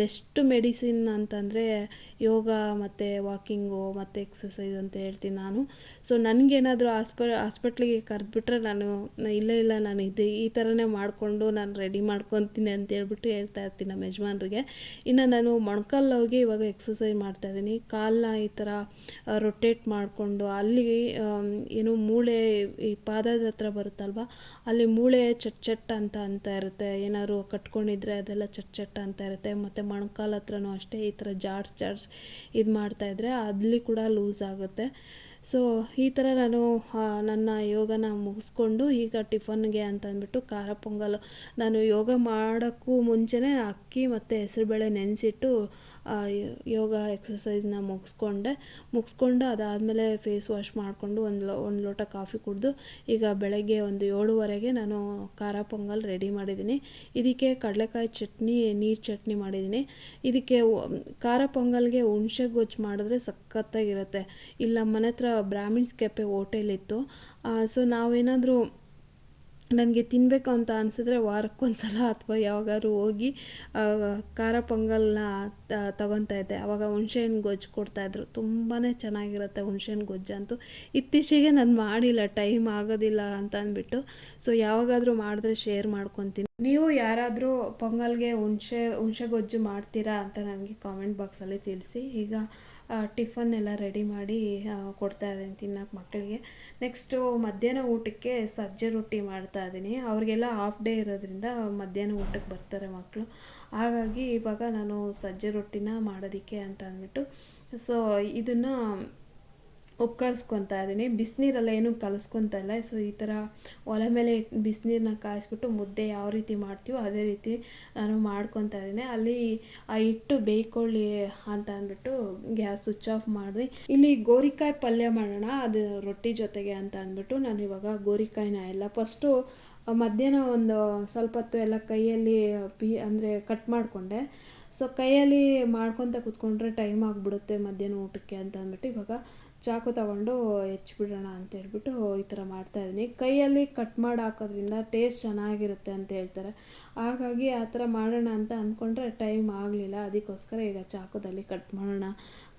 A: ಬೆಸ್ಟ್ ಮೆಡಿಸಿನ್ ಅಂತಂದರೆ ಯೋಗ ಮತ್ತು ವಾಕಿಂಗು ಮತ್ತು ಎಕ್ಸಸೈಸ್ ಅಂತ ಹೇಳ್ತೀನಿ ನಾನು. ಸೊ ನನಗೇನಾದರೂ ಆಸ್ಪ ಹಾಸ್ಪಿಟ್ಲಿಗೆ ಕರೆದ್ಬಿಟ್ರೆ ನಾನು, ಇಲ್ಲ ಇಲ್ಲ, ನಾನು ಇದು ಈ ಥರನೇ ಮಾಡಿಕೊಂಡು ನಾನು ರೆಡಿ ಮಾಡ್ಕೊತೀನಿ ಅಂತ ಹೇಳ್ಬಿಟ್ಟು ಹೇಳ್ತಾ ಇರ್ತೀನಿ ನಮ್ಮ ಯಜಮಾನ್ರಿಗೆ. ಇನ್ನು ನಾನು ಮೊಣಕಾಲಲ್ಲಿ ಇವಾಗ ಎಕ್ಸಸೈಸ್ ಮಾಡ್ತಾಯಿದ್ದೀನಿ ಕಾಲನ್ನ ಈ ಥರ ರೊಟೇಟ್ ಮಾಡಿಕೊಂಡು ಅಲ್ಲಿ ಏನು ಮೂಳೆ ಈ ಪಾದದ ಹತ್ರ ಬರುತ್ತಲ್ವ? ಅಲ್ಲಿ ಮೂಳೆ ಚಟ್ ಚಟ್ ಅಂತ ಅಂತ ಇರುತ್ತೆ. ಏನಾದ್ರು ಕಟ್ಕೊಂಡಿದ್ರೆ ಅದೆಲ್ಲ ಚಟ್ ಚಟ್ ಅಂತ ಇರುತ್ತೆ. ಮತ್ತು ಮೊಣಕಾಲು ಹತ್ರನೂ ಅಷ್ಟೇ ಈ ಥರ ಜಾಡ್ಸ್ ಜಾಡ್ಸ್ ಇದು ಮಾಡ್ತಾಯಿದ್ರೆ ಅಲ್ಲಿ ಕೂಡ ಲೂಸ್ ಆಗುತ್ತೆ. ಸೊ ಈ ಥರ ನಾನು ನನ್ನ ಯೋಗನ ಮುಗಿಸ್ಕೊಂಡು ಈಗ ಟಿಫನ್ಗೆ ಅಂತ ಅಂದ್ಬಿಟ್ಟು ಖಾರ ಪೊಂಗಲ್. ನಾನು ಯೋಗ ಮಾಡೋಕ್ಕೂ ಮುಂಚೆನೇ ಅಕ್ಕಿ ಮತ್ತು ಹೆಸರುಬೇಳೆ ನೆನೆಸಿಟ್ಟು ಯೋಗ ಎಕ್ಸಸೈಸ್ನ ಮುಗಿಸ್ಕೊಂಡೆ. ಮುಗಿಸ್ಕೊಂಡು ಅದಾದಮೇಲೆ ಫೇಸ್ ವಾಶ್ ಮಾಡಿಕೊಂಡು ಒಂದು ಲೋ, ಒಂದು ಲೋಟ ಕಾಫಿ ಕುಡಿದು ಈಗ ಬೆಳಗ್ಗೆ ಒಂದು ಏಳುವರೆಗೆ ನಾನು ಖಾರ ಪೊಂಗಲ್ ರೆಡಿ ಮಾಡಿದ್ದೀನಿ. ಇದಕ್ಕೆ ಕಡಲೆಕಾಯಿ ಚಟ್ನಿ, ನೀರು ಚಟ್ನಿ ಮಾಡಿದ್ದೀನಿ. ಇದಕ್ಕೆ ಖಾರ ಪೊಂಗಲ್ಗೆ ಹುಣಸೆ ಗೊಜ್ಜು ಮಾಡಿದ್ರೆ ಸಖತ್ತಾಗಿರುತ್ತೆ. ಇಲ್ಲ ಮನೆ ಹತ್ರ ಬ್ರಾಹ್ಮಿಣ್ಸ್ ಹೋಟೆಲ್ ಇತ್ತು. ಸೊ ನಾವೇನಾದರೂ ನನಗೆ ತಿನ್ನಬೇಕು ಅಂತ ಅನಿಸಿದ್ರೆ ವಾರಕ್ಕೊಂದ್ಸಲ ಅಥವಾ ಯಾವಾಗಾದ್ರೂ ಹೋಗಿ ಖಾರ ಪೊಂಗಲ್ನ ತಗೊತಾ ಇದ್ದೆ. ಆವಾಗ ಹುಣ್ಸೆಹಣ್ಣು ಗೊಜ್ಜು ಕೊಡ್ತಾಯಿದ್ರು ತುಂಬಾ ಚೆನ್ನಾಗಿರುತ್ತೆ ಹುಣ್ಸೆಹಣ್ಣು ಗೊಜ್ಜು ಅಂತೂ. ಇತ್ತೀಚೆಗೆ ನಾನು ಮಾಡಿಲ್ಲ, ಟೈಮ್ ಆಗೋದಿಲ್ಲ ಅಂತ ಅಂದ್ಬಿಟ್ಟು. ಸೊ ಯಾವಾಗಾದರೂ ಮಾಡಿದ್ರೆ ಶೇರ್ ಮಾಡ್ಕೊತೀನಿ. ನೀವು ಯಾರಾದರೂ ಪೊಂಗಲ್ಗೆ ಹುಣಸೆ ಹುಣಸೆ ಗೊಜ್ಜು ಮಾಡ್ತೀರಾ ಅಂತ ನನಗೆ ಕಾಮೆಂಟ್ ಬಾಕ್ಸಲ್ಲಿ ತಿಳಿಸಿ. ಈಗ ಟಿಫನ್ ಎಲ್ಲ ರೆಡಿ ಮಾಡಿ ಕೊಡ್ತಾ ಇದ್ದೀನಿ ತಿನ್ನೋಕೆ ಮಕ್ಕಳಿಗೆ ನೆಕ್ಸ್ಟು ಮಧ್ಯಾಹ್ನ ಊಟಕ್ಕೆ ಸಜ್ಜೆ ರೊಟ್ಟಿ ಮಾಡ್ತಾ ಇದ್ದೀನಿ. ಅವ್ರಿಗೆಲ್ಲ ಹಾಫ್ ಡೇ ಇರೋದ್ರಿಂದ ಮಧ್ಯಾಹ್ನ ಊಟಕ್ಕೆ ಬರ್ತಾರೆ ಮಕ್ಕಳು ಹಾಗಾಗಿ ಇವಾಗ ನಾನು ಸಜ್ಜೆ ರೊಟ್ಟಿನ ಮಾಡೋದಕ್ಕೆ ಅಂತ ಅಂದ್ಬಿಟ್ಟು. ಸೊ ಇದನ್ನು ಉಕ್ಕರ್ಸ್ಕೊತಾ ಇದ್ದೀನಿ ಬಿಸಿನೀರೆಲ್ಲ ಏನೂ ಕಲಸ್ಕೊತಾ ಇಲ್ಲ ಸೊ, ಈ ಥರ ಒಲೆ ಮೇಲೆ ಬಿಸಿನೀರನ್ನ ಕಾಯಿಸ್ಬಿಟ್ಟು ಮುದ್ದೆ ಯಾವ ರೀತಿ ಮಾಡ್ತೀವೋ ಅದೇ ರೀತಿ ನಾನು ಮಾಡ್ಕೊತಾ ಇದ್ದೀನಿ ಅಲ್ಲಿ ಆ ಹಿಟ್ಟು ಬೇಯ್ಕೊಳ್ಳಿ ಅಂತ ಅಂದ್ಬಿಟ್ಟು ಗ್ಯಾಸ್ ಸ್ವಿಚ್ ಆಫ್ ಮಾಡಿದೆ ಇಲ್ಲಿ ಗೋರಿಕಾಯಿ ಪಲ್ಯ ಮಾಡೋಣ, ಅದು ರೊಟ್ಟಿ ಜೊತೆಗೆ ಅಂತ ಅಂದ್ಬಿಟ್ಟು ನಾನು ಇವಾಗ ಗೋರಿಕಾಯಿನ ಎಲ್ಲ ಫಸ್ಟು ಮಧ್ಯಾಹ್ನ ಒಂದು ಸ್ವಲ್ಪ ಹೊತ್ತು ಎಲ್ಲ ಕೈಯಲ್ಲಿ ಪಿ, ಅಂದರೆ ಕಟ್ ಮಾಡಿಕೊಂಡೆ. ಸೊ, ಕೈಯಲ್ಲಿ ಮಾಡ್ಕೊತ ಕೂತ್ಕೊಂಡ್ರೆ ಟೈಮ್ ಆಗಿಬಿಡುತ್ತೆ ಮಧ್ಯಾಹ್ನ ಊಟಕ್ಕೆ ಅಂತ ಅಂದ್ಬಿಟ್ಟು ಇವಾಗ ಚಾಕು ತಗೊಂಡು ಹೆಚ್ಚಿಬಿಡೋಣ ಅಂತ ಹೇಳ್ಬಿಟ್ಟು ಈ ಥರ ಮಾಡ್ತಾಯಿದ್ದೀನಿ ಕೈಯಲ್ಲಿ ಕಟ್ ಮಾಡಿ ಹಾಕೋದ್ರಿಂದ ಟೇಸ್ಟ್ ಚೆನ್ನಾಗಿರುತ್ತೆ ಅಂತ ಹೇಳ್ತಾರೆ. ಹಾಗಾಗಿ ಆ ಥರ ಮಾಡೋಣ ಅಂತ ಅಂದ್ಕೊಂಡ್ರೆ ಟೈಮ್ ಆಗಲಿಲ್ಲ. ಅದಕ್ಕೋಸ್ಕರ ಈಗ ಚಾಕುದಲ್ಲಿ ಕಟ್ ಮಾಡೋಣ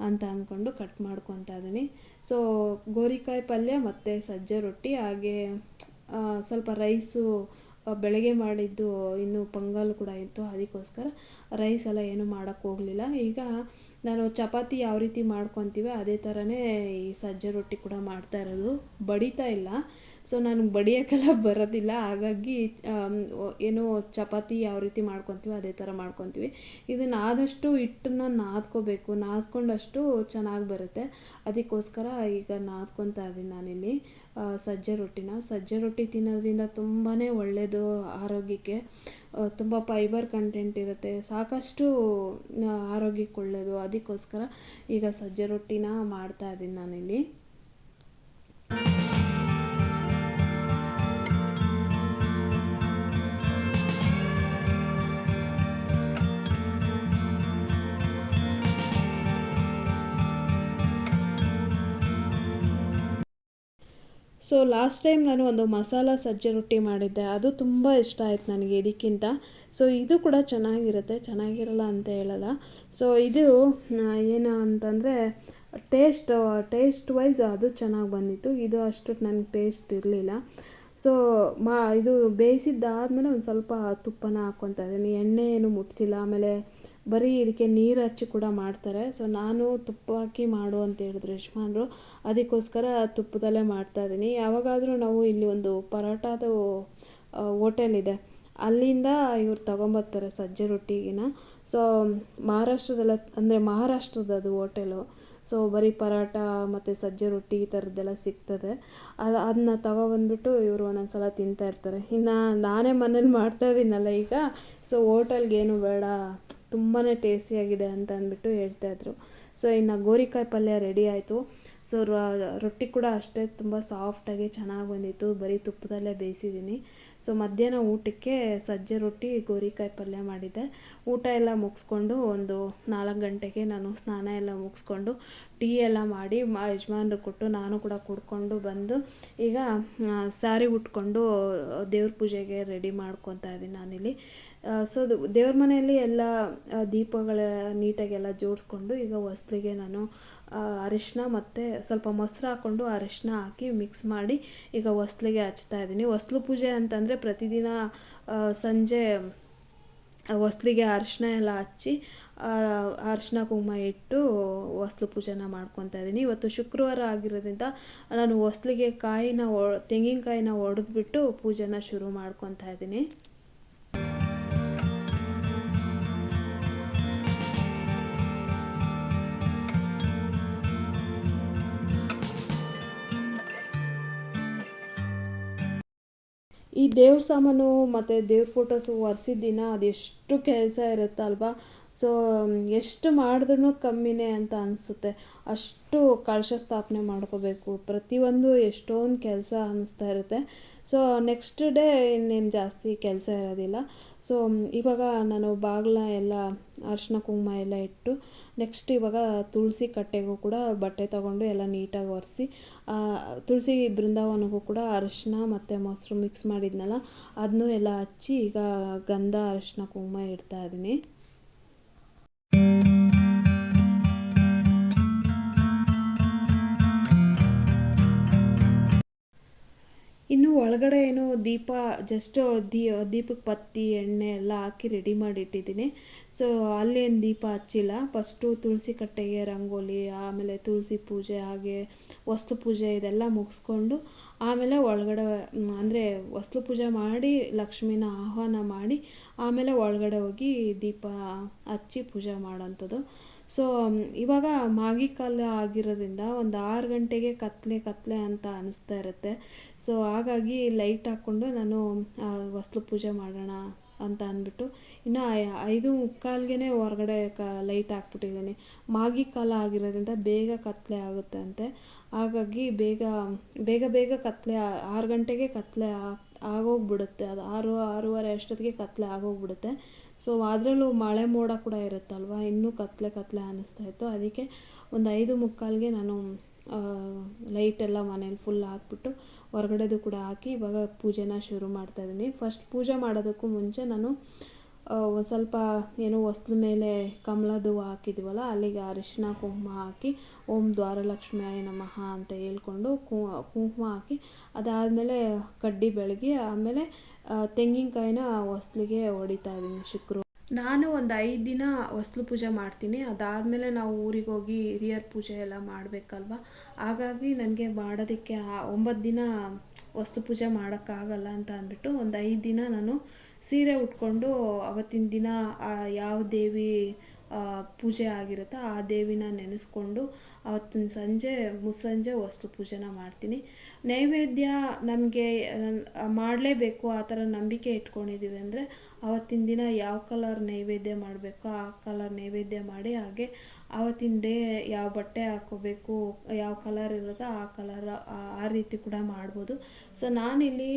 A: ಅಂತ ಅಂದ್ಕೊಂಡು ಕಟ್ ಮಾಡ್ಕೊತಾ ಇದ್ದೀನಿ. ಸೊ ಗೋರಿಕಾಯಿ ಪಲ್ಯ ಮತ್ತು ಸಜ್ಜೆ ರೊಟ್ಟಿ ಹಾಗೆ ಸ್ವಲ್ಪ ರೈಸು ಬೆಳಗ್ಗೆ ಮಾಡಿದ್ದು ಇನ್ನೂ ಪೊಂಗಲ್ ಕೂಡ ಇತ್ತು, ಅದಕ್ಕೋಸ್ಕರ ರೈಸ್ ಎಲ್ಲ ಏನೂ ಮಾಡೋಕ್ಕೆ ಹೋಗಲಿಲ್ಲ. ಈಗ ನಾನು ಚಪಾತಿ ಯಾವ ರೀತಿ ಮಾಡ್ಕೊತೀವಿ ಅದೇ ಥರನೇ ಈ ಸಜ್ಜೆ ರೊಟ್ಟಿ ಕೂಡ ಮಾಡ್ತಾ ಇರೋದು. ಬಡಿತಾ ಇಲ್ಲ. ಸೊ ನಾನು ಬಡಿಯೋಕ್ಕೆಲ್ಲ ಬರೋದಿಲ್ಲ. ಹಾಗಾಗಿ ಏನು ಚಪಾತಿ ಯಾವ ರೀತಿ ಮಾಡ್ಕೊತೀವಿ ಅದೇ ಥರ ಮಾಡ್ಕೊತೀವಿ. ಇದನ್ನು ಆದಷ್ಟು ಹಿಟ್ಟನ್ನ ನಾದ್ಕೋಬೇಕು. ನಾದ್ಕೊಂಡಷ್ಟು ಚೆನ್ನಾಗಿ ಬರುತ್ತೆ. ಅದಕ್ಕೋಸ್ಕರ ಈಗ ನಾದ್ಕೊತಾ ಇದ್ದೀನಿ ನಾನಿಲ್ಲಿ. ಸಜ್ಜೆ ರೊಟ್ಟಿನ. ಸಜ್ಜೆ ರೊಟ್ಟಿ ತಿನ್ನೋದ್ರಿಂದ ತುಂಬಾ ಒಳ್ಳೆಯದು ಆರೋಗ್ಯಕ್ಕೆ. ತುಂಬ ಫೈಬರ್ ಕಂಟೆಂಟ್ ಇರುತ್ತೆ. ಸಾಕಷ್ಟು ಆರೋಗ್ಯಕ್ಕೆ ಒಳ್ಳೆಯದು ಅದಕ್ಕೋಸ್ಕರ ಈಗ ಸಜ್ಜೆ ರೊಟ್ಟಿನ ಮಾಡ್ತಾ ಇದ್ದೀನಿ ನಾನಿಲ್ಲಿ. ಸೊ ಲಾಸ್ಟ್ ಟೈಮ್ ನಾನು ಒಂದು ಮಸಾಲ ಸಜ್ಜೆ ರೊಟ್ಟಿ ಮಾಡಿದ್ದೆ. ಅದು ತುಂಬ ಇಷ್ಟ ಆಯ್ತು ನನಗೆ ಇದಕ್ಕಿಂತ. ಸೊ ಇದು ಕೂಡ ಚೆನ್ನಾಗಿರುತ್ತೆ. ಚೆನ್ನಾಗಿರಲ್ಲ ಅಂತ ಹೇಳಲ್ಲ. ಸೊ ಇದು ಏನು ಅಂತಂದರೆ ಟೇಸ್ಟ್ ಟೇಸ್ಟ್ ವೈಸ್ ಅದು ಚೆನ್ನಾಗಿ ಬಂದಿತ್ತು. ಇದು ಅಷ್ಟು ನನಗೆ ಟೇಸ್ಟ್ ಇರಲಿಲ್ಲ. ಸೊ ಮಾ, ಇದು ಬೇಯಿಸಿದ್ದಾದಮೇಲೆ ಒಂದು ಸ್ವಲ್ಪ ತುಪ್ಪನ ಹಾಕ್ಕೊತಾ ಇದ್ದೀನಿ. ಎಣ್ಣೆ ಏನು ಮುಟ್ಟಿಸಿಲ್ಲ ಆಮೇಲೆ ಬರೀ ಇದಕ್ಕೆ ನೀರು ಹಚ್ಚಿ ಕೂಡ ಮಾಡ್ತಾರೆ. ಸೊ ನಾನು ತುಪ್ಪ ಹಾಕಿ ಮಾಡು ಅಂತ ಹೇಳಿದ್ರು ಯಜಮಾನ್ರು. ಅದಕ್ಕೋಸ್ಕರ ತುಪ್ಪದಲ್ಲೇ ಮಾಡ್ತಾಯಿದ್ದೀನಿ ಯಾವಾಗಾದರೂ ನಾವು ಇಲ್ಲಿ ಒಂದು ಪರೋಟಾದ ಹೋಟೆಲ್ ಇದೆ. ಅಲ್ಲಿಂದ ಇವ್ರು ತೊಗೊಂಬರ್ತಾರೆ ಸಜ್ಜೆ ರೊಟ್ಟಿಗಿನ. ಸೊ ಮಹಾರಾಷ್ಟ್ರದಲ್ಲ, ಅಂದರೆ ಮಹಾರಾಷ್ಟ್ರದ ಅದು ಹೋಟೆಲು. ಸೊ ಬರೀ ಪರೋಟ ಮತ್ತು ಸಜ್ಜೆ ರೊಟ್ಟಿ ಈ ಥರದ್ದೆಲ್ಲ ಸಿಗ್ತದೆ. ಅದು ಅದನ್ನ ತಗೊಬಂದ್ಬಿಟ್ಟು ಇವರು ಒಂದೊಂದು ಸಲ ತಿಂತಾ ಇರ್ತಾರೆ. ಇನ್ನು ನಾನೇ ಮನೇಲಿ ಮಾಡ್ತಾ ಇದ್ದೀನಲ್ಲ ಈಗ. ಸೊ ಹೋಟೆಲ್ಗೇನು ಬೇಡ. ತುಂಬಾ ಟೇಸ್ಟಿಯಾಗಿದೆ ಅಂತ ಅಂದ್ಬಿಟ್ಟು ಹೇಳ್ತಾಯಿದ್ರು ಸೊ, ಇನ್ನು ಗೋರಿಕಾಯಿ ಪಲ್ಯ ರೆಡಿ ಆಯಿತು. ಸೊ ರೊಟ್ಟಿ ಕೂಡ ಅಷ್ಟೇ ತುಂಬ ಸಾಫ್ಟಾಗಿ ಚೆನ್ನಾಗಿ ಬಂದಿತ್ತು. ಬರೀ ತುಪ್ಪದಲ್ಲೇ ಬೇಯಿಸಿದ್ದೀನಿ ಸೊ ಮಧ್ಯಾಹ್ನ ಊಟಕ್ಕೆ ಸಜ್ಜೆ ರೊಟ್ಟಿ, ಗೋರಿಕಾಯಿ ಪಲ್ಯ ಮಾಡಿದ್ದೆ. ಊಟ ಎಲ್ಲ ಮುಗಿಸ್ಕೊಂಡು ಒಂದು ನಾಲ್ಕು ಗಂಟೆಗೆ ನಾನು ಸ್ನಾನ ಎಲ್ಲ ಮುಗಿಸ್ಕೊಂಡು ಟೀ ಎಲ್ಲ ಮಾಡಿ ಮಾ, ಯಜಮಾನ್ರು ಕೊಟ್ಟು ನಾನು ಕೂಡ ಕುಡ್ಕೊಂಡು ಬಂದು ಈಗ ಸ್ಯಾರಿ ಉಟ್ಕೊಂಡು ದೇವ್ರ ಪೂಜೆಗೆ ರೆಡಿ ಮಾಡ್ಕೊತಾ ಇದ್ದೀನಿ ನಾನಿಲ್ಲಿ. ಸೊ ದೇವ್ರ ಮನೆಯಲ್ಲಿ ಎಲ್ಲ ದೀಪಗಳ ನೀಟಾಗೆಲ್ಲ ಜೋಡಿಸ್ಕೊಂಡು ಈಗ ಹೊಸ್ಲಿಗೆ ನಾನು ಅರಿಶಿನ ಮತ್ತು ಸ್ವಲ್ಪ ಮೊಸರು ಹಾಕ್ಕೊಂಡು ಅರಿಶಿನ ಹಾಕಿ ಮಿಕ್ಸ್ ಮಾಡಿ ಈಗ ಹೊಸ್ಲಿಗೆ ಹಚ್ತಾ ಇದ್ದೀನಿ. ಹೊಸ್ಲು ಪೂಜೆ ಅಂತಂದರೆ ಪ್ರತಿದಿನ ಸಂಜೆ ಹೊಸ್ಲಿಗೆ ಅರಿಶಿನ ಎಲ್ಲ ಹಚ್ಚಿ ಅರಿಶಿನ ಕುಂಕುಮ ಇಟ್ಟು ಹೊಸ್ಲು ಪೂಜೆನ ಮಾಡ್ಕೊತಾ ಇದ್ದೀನಿ. ಇವತ್ತು ಶುಕ್ರವಾರ ಆಗಿರೋದ್ರಿಂದ ನಾನು ಹೊಸ್ಲಿಗೆ ಕಾಯಿನ ಒ, ತೆಂಗಿನಕಾಯಿನ ಒಡೆದ್ಬಿಟ್ಟು ಪೂಜೆನ ಶುರು ಮಾಡ್ಕೊತಾ ಇದ್ದೀನಿ. ಈ ದೇವ್ರ ಸಾಮಾನು ಮತ್ತು ದೇವ್ರ ಫೋಟೋಸು ಒರೆಸಿದ ದಿನ ಅದೆಷ್ಟು ಕೆಲಸ ಇರುತ್ತಲ್ವಾ ಸೊ ಎಷ್ಟು ಮಾಡಿದ್ರೂ ಕಮ್ಮಿನೇ ಅಂತ ಅನಿಸುತ್ತೆ. ಅಷ್ಟು ಕಳಶ ಸ್ಥಾಪನೆ ಮಾಡ್ಕೋಬೇಕು. ಪ್ರತಿಯೊಂದು ಎಷ್ಟೊಂದು ಕೆಲಸ ಅನ್ನಿಸ್ತಾ ಇರುತ್ತೆ. ಸೊ ನೆಕ್ಸ್ಟ್ ಡೇ ಇನ್ನೇನು ಜಾಸ್ತಿ ಕೆಲಸ ಇರೋದಿಲ್ಲ. ಸೊ ಇವಾಗ ನಾನು ಬಾಗಿಲ ಎಲ್ಲ ಅರಿಶಿನ ಕುಂಕುಮ ಎಲ್ಲ ಇಟ್ಟು ನೆಕ್ಸ್ಟ್ ಇವಾಗ ತುಳಸಿ ಕಟ್ಟೆಗೂ ಕೂಡ ಬಟ್ಟೆ ತೊಗೊಂಡು ಎಲ್ಲ ನೀಟಾಗಿ ಒರೆಸಿ ತುಳಸಿ ಬೃಂದಾವನಗೂ ಕೂಡ ಅರಿಶಿನ ಮತ್ತು ಮೊಸರು ಮಿಕ್ಸ್ ಮಾಡಿದ್ನಲ್ಲ ಅದನ್ನೂ ಎಲ್ಲ ಹಚ್ಚಿ ಈಗ ಗಂಧ ಅರಿಶಿನ ಕುಂಕುಮ ಇಡ್ತಾ ಇದ್ದೀನಿ ಇನ್ನು ಒಳಗಡೆ ಏನು ದೀಪ ಜಸ್ಟ್ ದೀ ದೀಪಕ್ಕೆ ಪತ್ತಿ, ಎಣ್ಣೆ ಎಲ್ಲ ಹಾಕಿ ರೆಡಿ ಮಾಡಿ ಇಟ್ಟಿದ್ದೀನಿ ಸೊ ಅಲ್ಲೇನು ದೀಪ ಹಚ್ಚಿಲ್ಲ. ಫಸ್ಟು ತುಳಸಿ ಕಟ್ಟೆಗೆ ರಂಗೋಲಿ, ಆಮೇಲೆ ತುಳಸಿ ಪೂಜೆ, ಹಾಗೆ ವಸ್ತು ಪೂಜೆ ಇದೆಲ್ಲ ಮುಗಿಸ್ಕೊಂಡು ಆಮೇಲೆ ಒಳಗಡೆ ಅಂದರೆ ವಸ್ತು ಪೂಜೆ ಮಾಡಿ, ಲಕ್ಷ್ಮಿನ ಆಹ್ವಾನ ಮಾಡಿ, ಆಮೇಲೆ ಒಳಗಡೆ ಹೋಗಿ ದೀಪ ಹಚ್ಚಿ ಪೂಜೆ ಮಾಡೋಂಥದ್ದು ಸೊ ಇವಾಗ ಮಾಗಿ ಕಾಲ ಆಗಿರೋದ್ರಿಂದ ಒಂದು ಆರು ಗಂಟೆಗೆ ಕತ್ಲೆ ಕತ್ಲೆ ಅಂತ ಅನಿಸ್ತಾ ಇರುತ್ತೆ. ಸೊ ಹಾಗಾಗಿ ಲೈಟ್ ಹಾಕ್ಕೊಂಡು ನಾನು ವಸ್ತು ಪೂಜೆ ಮಾಡೋಣ ಅಂತ ಅಂದ್ಬಿಟ್ಟು ಇನ್ನು ಐದು ಮುಕ್ಕಾಲ್ಗೆ ಹೊರಗಡೆ ಕ ಲೈಟ್ ಹಾಕ್ಬಿಟ್ಟಿದ್ದೀನಿ. ಮಾಗಿ ಕಾಲ ಆಗಿರೋದ್ರಿಂದ ಬೇಗ ಕತ್ಲೆ ಆಗುತ್ತೆ ಅಂತೆ ಹಾಗಾಗಿ ಬೇಗ ಬೇಗ ಬೇಗ ಕತ್ಲೆ ಆ- ಆರು ಗಂಟೆಗೆ ಕತ್ಲೆ ಆ- ಆಗೋಗ್ಬಿಡುತ್ತೆ. ಅದು ಆರು, ಆರೂವರೆ ಅಷ್ಟೊತ್ತಿಗೆ ಕತ್ಲೆ ಆಗೋಗ್ಬಿಡುತ್ತೆ. ಸೊ ಅದರಲ್ಲೂ ಮಳೆ ಮೋಡ ಕೂಡ ಇರುತ್ತಲ್ವ? ಇನ್ನೂ ಕತ್ಲೆ ಕತ್ಲೆ ಅನ್ನಿಸ್ತಾ ಇತ್ತು. ಅದಕ್ಕೆ ಒಂದು ಐದು ಮುಕ್ಕಾಲಿಗೆ ನಾನು ಲೈಟ್ ಎಲ್ಲ ಮನೇಲಿ ಫುಲ್ ಹಾಕ್ಬಿಟ್ಟು ಹೊರಗಡೆದು ಕೂಡ ಹಾಕಿ ಇವಾಗ ಪೂಜೆನ ಶುರು ಮಾಡ್ತಾ ಇದ್ದೀನಿ ಫಸ್ಟ್ ಪೂಜೆ ಮಾಡೋದಕ್ಕೂ ಮುಂಚೆ ನಾನು ಒಂದು ಸ್ವಲ್ಪ ಏನು ಹೊಸ್ಲು ಮೇಲೆ ಕಮಲದ್ದು ಹಾಕಿದ್ವಲ್ಲ, ಅಲ್ಲಿಗೆ ಅರಿಶಿನ ಕುಂಕುಮ ಹಾಕಿ, ಓಂ ದ್ವಾರಲಕ್ಷ್ಮಿಯ ನಮಃ ಅಂತ ಹೇಳ್ಕೊಂಡು ಕುಂಕುಮ ಹಾಕಿ, ಅದಾದಮೇಲೆ ಕಡ್ಡಿ ಬೆಳಗಿ, ಆಮೇಲೆ ತೆಂಗಿನಕಾಯಿನ ಹೊಸ್ಲಿಗೆ ಹೊಡಿತಾ ಇದ್ದೀನಿ ಶುಕ್ರವಾರ. ನಾನು ಒಂದು ಐದು ದಿನ ಹೊಸ್ಲು ಪೂಜೆ ಮಾಡ್ತೀನಿ, ಅದಾದಮೇಲೆ ನಾವು ಊರಿಗೆ ಹೋಗಿ ಹಿರಿಯರ ಪೂಜೆ ಎಲ್ಲ ಮಾಡಬೇಕಲ್ವ? ಹಾಗಾಗಿ ನನಗೆ ಮಾಡೋದಕ್ಕೆ ಒಂಬತ್ತು ದಿನ ಹೊಸ್ಲು ಪೂಜೆ ಮಾಡೋಕ್ಕಾಗಲ್ಲ ಅಂತ ಅಂದ್ಬಿಟ್ಟು ಒಂದು ಐದು ದಿನ ನಾನು ಸೀರೆ ಉಟ್ಕೊಂಡು ಅವತ್ತಿನ ದಿನ ಯಾವ ದೇವಿ ಪೂಜೆ ಆಗಿರುತ್ತೋ ಆ ದೇವಿನ ನೆನೆಸ್ಕೊಂಡು ಅವತ್ತಿನ ಸಂಜೆ, ಮುಸ್ಸಂಜೆ ವಸ್ತು ಪೂಜೆನ ಮಾಡ್ತೀನಿ. ನೈವೇದ್ಯ ನಮಗೆ ಮಾಡಲೇಬೇಕು, ಆ ಥರ ನಂಬಿಕೆ ಇಟ್ಕೊಂಡಿದ್ದೀವಿ ಅಂದರೆ ಅವತ್ತಿನ ದಿನ ಯಾವ ಕಲರ್ ನೈವೇದ್ಯ ಮಾಡಬೇಕು ಆ ಕಲರ್ ನೈವೇದ್ಯ ಮಾಡಿ ಹಾಗೆ ಆವತ್ತಿನ ಡೇ ಯಾವ ಬಟ್ಟೆ ಹಾಕೋಬೇಕು, ಯಾವ ಕಲರ್ ಇರುತ್ತೋ ಆ ಕಲರ್, ಆ ರೀತಿ ಕೂಡ ಮಾಡ್ಬೋದು. ಸೊ ನಾನಿಲ್ಲಿ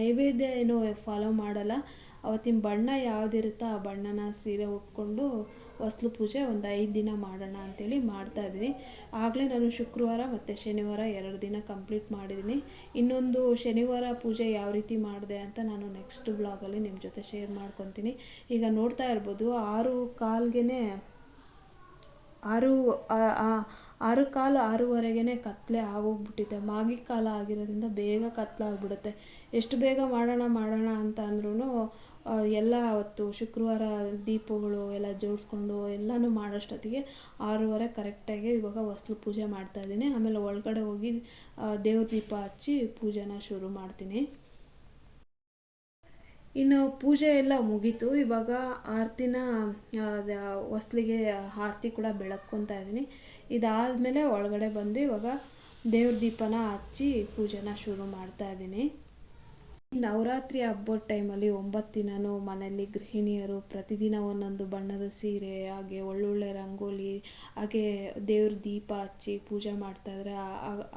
A: ನೈವೇದ್ಯ ಏನು ಫಾಲೋ ಮಾಡಲ್ಲ. ಅವತ್ತಿನ ಬಣ್ಣ ಯಾವುದಿರುತ್ತೋ ಆ ಬಣ್ಣನ ಸೀರೆ ಉಟ್ಕೊಂಡು ಹೊಸ್ಲು ಪೂಜೆ ಒಂದು ಐದು ದಿನ ಮಾಡೋಣ ಮಾಡ್ತಾ ಇದ್ದೀನಿ. ಆಗಲೇ ನಾನು ಶುಕ್ರವಾರ ಮತ್ತು ಶನಿವಾರ ಎರಡು ದಿನ ಕಂಪ್ಲೀಟ್ ಮಾಡಿದ್ದೀನಿ. ಇನ್ನೊಂದು ಶನಿವಾರ ಪೂಜೆ ಯಾವ ರೀತಿ ಮಾಡಿದೆ ಅಂತ ನಾನು ನೆಕ್ಸ್ಟ್ ಬ್ಲಾಗಲ್ಲಿ ನಿಮ್ಮ ಜೊತೆ ಶೇರ್ ಮಾಡ್ಕೊತೀನಿ. ಈಗ ನೋಡ್ತಾ ಇರ್ಬೋದು, ಆರು ಕಾಲ್ಗೆ ಆರು ಆರು ಕಾಲು ಆರೂವರೆಗೆ ಕತ್ಲೆ ಆಗೋಗ್ಬಿಟ್ಟಿದೆ. ಮಾಗಿ ಕಾಲ ಆಗಿರೋದ್ರಿಂದ ಬೇಗ ಕತ್ಲೆ ಆಗಿಬಿಡುತ್ತೆ ಎಷ್ಟು ಬೇಗ ಮಾಡೋಣ ಮಾಡೋಣ ಅಂತ ಅಂದ್ರೂ ಎಲ್ಲ ಅವತ್ತು ಶುಕ್ರವಾರ ದೀಪಗಳು ಎಲ್ಲ ಜೋಡಿಸ್ಕೊಂಡು ಎಲ್ಲನೂ ಮಾಡೋಷ್ಟೊತ್ತಿಗೆ ಆರೂವರೆ ಕರೆಕ್ಟಾಗಿ ಇವಾಗ ಹೊಸ್ಲು ಪೂಜೆ ಮಾಡ್ತಾ ಇದ್ದೀನಿ. ಆಮೇಲೆ ಒಳಗಡೆ ಹೋಗಿ ದೇವ್ರ ದೀಪ ಹಚ್ಚಿ ಪೂಜೆನ ಶುರು ಮಾಡ್ತೀನಿ. ಇನ್ನು ಪೂಜೆ ಎಲ್ಲ ಮುಗೀತು. ಇವಾಗ ಆರತಿನ ಹೊಸ್ಲಿಗೆ ಆರತಿ ಕೂಡ ಬೆಳಕೊತಾ ಇದ್ದೀನಿ. ಇದಾದಮೇಲೆ ಒಳಗಡೆ ಬಂದು ಇವಾಗ ದೇವ್ರ ದೀಪನ ಹಚ್ಚಿ ಪೂಜೆನ ಶುರು ಮಾಡ್ತಾ ಇದ್ದೀನಿ. ನವರಾತ್ರಿ ಹಬ್ಬದ ಟೈಮಲ್ಲಿ ಒಂಬತ್ತು ದಿನವೂ ಮನೆಯಲ್ಲಿ ಗೃಹಿಣಿಯರು ಪ್ರತಿದಿನ ಒಂದೊಂದು ಬಣ್ಣದ ಸೀರೆ, ಹಾಗೆ ಒಳ್ಳೊಳ್ಳೆ ರಂಗೋಲಿ, ಹಾಗೆ ದೇವ್ರ ದೀಪ ಹಚ್ಚಿ ಪೂಜೆ ಮಾಡ್ತಾಯಿದ್ರೆ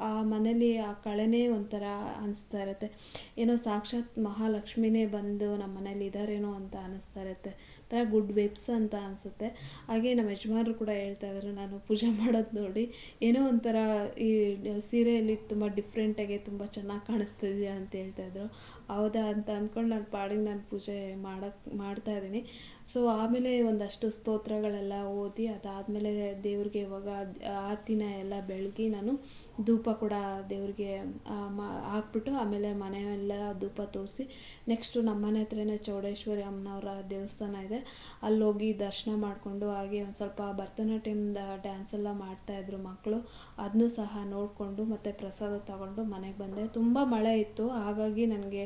A: ಆ ಮನೇಲಿ ಆ ಕಳೆನೇ ಒಂಥರ ಅನಿಸ್ತಾ ಇರುತ್ತೆ. ಏನೋ ಸಾಕ್ಷಾತ್ ಮಹಾಲಕ್ಷ್ಮಿನೇ ಬಂದು ನಮ್ಮ ಮನೇಲಿ ಇದ್ದಾರೇನೋ ಅಂತ ಅನ್ನಿಸ್ತಾ ಇರುತ್ತೆ. ಒಂಥರ ಗುಡ್ ವೆಬ್ಸ್ ಅಂತ ಅನಿಸುತ್ತೆ. ಹಾಗೆ ನಮ್ಮ ಯಜಮಾನರು ಕೂಡ ಹೇಳ್ತಾ ಇದ್ದಾರೆ ನಾನು ಪೂಜೆ ಮಾಡೋದು ನೋಡಿ. ಏನೋ ಒಂಥರ ಈ ಸೀರೆಯಲ್ಲಿ ತುಂಬ ಡಿಫ್ರೆಂಟಾಗಿ ತುಂಬ ಚೆನ್ನಾಗಿ ಕಾಣಿಸ್ತಿದೆಯಾ ಅಂತ ಹೇಳ್ತಾಯಿದ್ರು ಹೌದಾ ಅಂತ ಅಂದ್ಕೊಂಡು ನಾನು ಪಾಡಿಗೆ ನಾನು ಪೂಜೆ ಮಾಡಕ್ಕೆ ಮಾಡ್ತಾ ಇದ್ದೀನಿ. ಸೊ ಆಮೇಲೆ ಒಂದಷ್ಟು ಸ್ತೋತ್ರಗಳೆಲ್ಲ ಓದಿ ಅದಾದಮೇಲೆ ದೇವ್ರಿಗೆ ಇವಾಗ ಆರತಿನ ಎಲ್ಲ ಬೆಳಗಿ ನಾನು ಧೂಪ ಕೂಡ ದೇವ್ರಿಗೆ ಮಾ, ಹಾಕ್ಬಿಟ್ಟು ಆಮೇಲೆ ಮನೆಯೆಲ್ಲ ಧೂಪ ತೋರಿಸಿ ನೆಕ್ಸ್ಟು ನಮ್ಮ ಮನೆ ಹತ್ರನೇ ಚೌಡೇಶ್ವರಿ ಅಮ್ಮನವರ ದೇವಸ್ಥಾನ ಇದೆ. ಅಲ್ಲೋಗಿ ದರ್ಶನ ಮಾಡಿಕೊಂಡು ಹಾಗೆ ಒಂದು ಸ್ವಲ್ಪ ಭರತನಾಟ್ಯಮ್ದ ಡ್ಯಾನ್ಸ್ ಎಲ್ಲ ಮಾಡ್ತಾಯಿದ್ರು ಮಕ್ಕಳು. ಅದನ್ನೂ ಸಹ ನೋಡಿಕೊಂಡು ಮತ್ತು ಪ್ರಸಾದ ತಗೊಂಡು ಮನೆಗೆ ಬಂದೆ. ತುಂಬ ಮಳೆ ಇತ್ತು, ಹಾಗಾಗಿ ನನಗೆ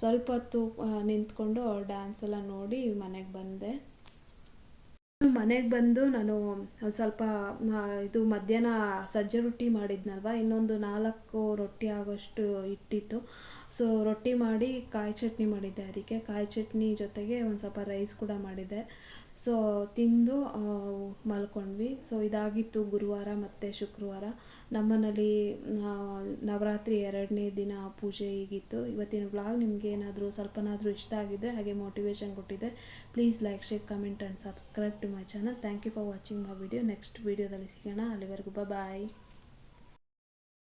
A: ಸ್ವಲ್ಪ ಹೊತ್ತು ನಿಂತ್ಕೊಂಡು ಡ್ಯಾನ್ಸ್ ಎಲ್ಲ ನೋಡಿ ಮನೆಗೆ ಬಂದೆ. ಮನೆಗೆ ಬಂದು ನಾನು ಸ್ವಲ್ಪ ಇದು ಮಧ್ಯಾಹ್ನ ಸಜ್ಜೆ ರೊಟ್ಟಿ ಮಾಡಿದ್ನಲ್ವ? ಇನ್ನೊಂದು ನಾಲ್ಕು ರೊಟ್ಟಿ ಆಗೋಷ್ಟು ಇಟ್ಟಿತ್ತು. ಸೊ, ರೊಟ್ಟಿ ಮಾಡಿ ಕಾಯಿ ಚಟ್ನಿ ಮಾಡಿದ್ದೆ ಅದಕ್ಕೆ. ಕಾಯಿ ಚಟ್ನಿ ಜೊತೆಗೆ ಒಂದು ಸ್ವಲ್ಪ ರೈಸ್ ಕೂಡ ಮಾಡಿದ್ದೆ. ಸೊ ತಿಂದು ಮಲ್ಕೊಂಡ್ವಿ. ಸೊ ಇದಾಗಿತ್ತು ಗುರುವಾರ ಮತ್ತು ಶುಕ್ರವಾರ. ನಮ್ಮನಲ್ಲಿ ನವರಾತ್ರಿ ಎರಡನೇ ದಿನ ಪೂಜೆ ಈಗಿತ್ತು. ಇವತ್ತಿನ ವ್ಲಾಗ್ ನಿಮಗೆ ಏನಾದರೂ ಸ್ವಲ್ಪನಾದರೂ ಇಷ್ಟ ಆಗಿದ್ದರೆ ಹಾಗೆ ಮೋಟಿವೇಶನ್ ಕೊಟ್ಟಿದ್ದರೆ please like share comment and subscribe to my channel thank you for watching my video next ವೀಡಿಯೋದಲ್ಲಿ ಸಿಗೋಣ. ಅಲ್ಲಿವರೆಗೂ ಬಾಯ್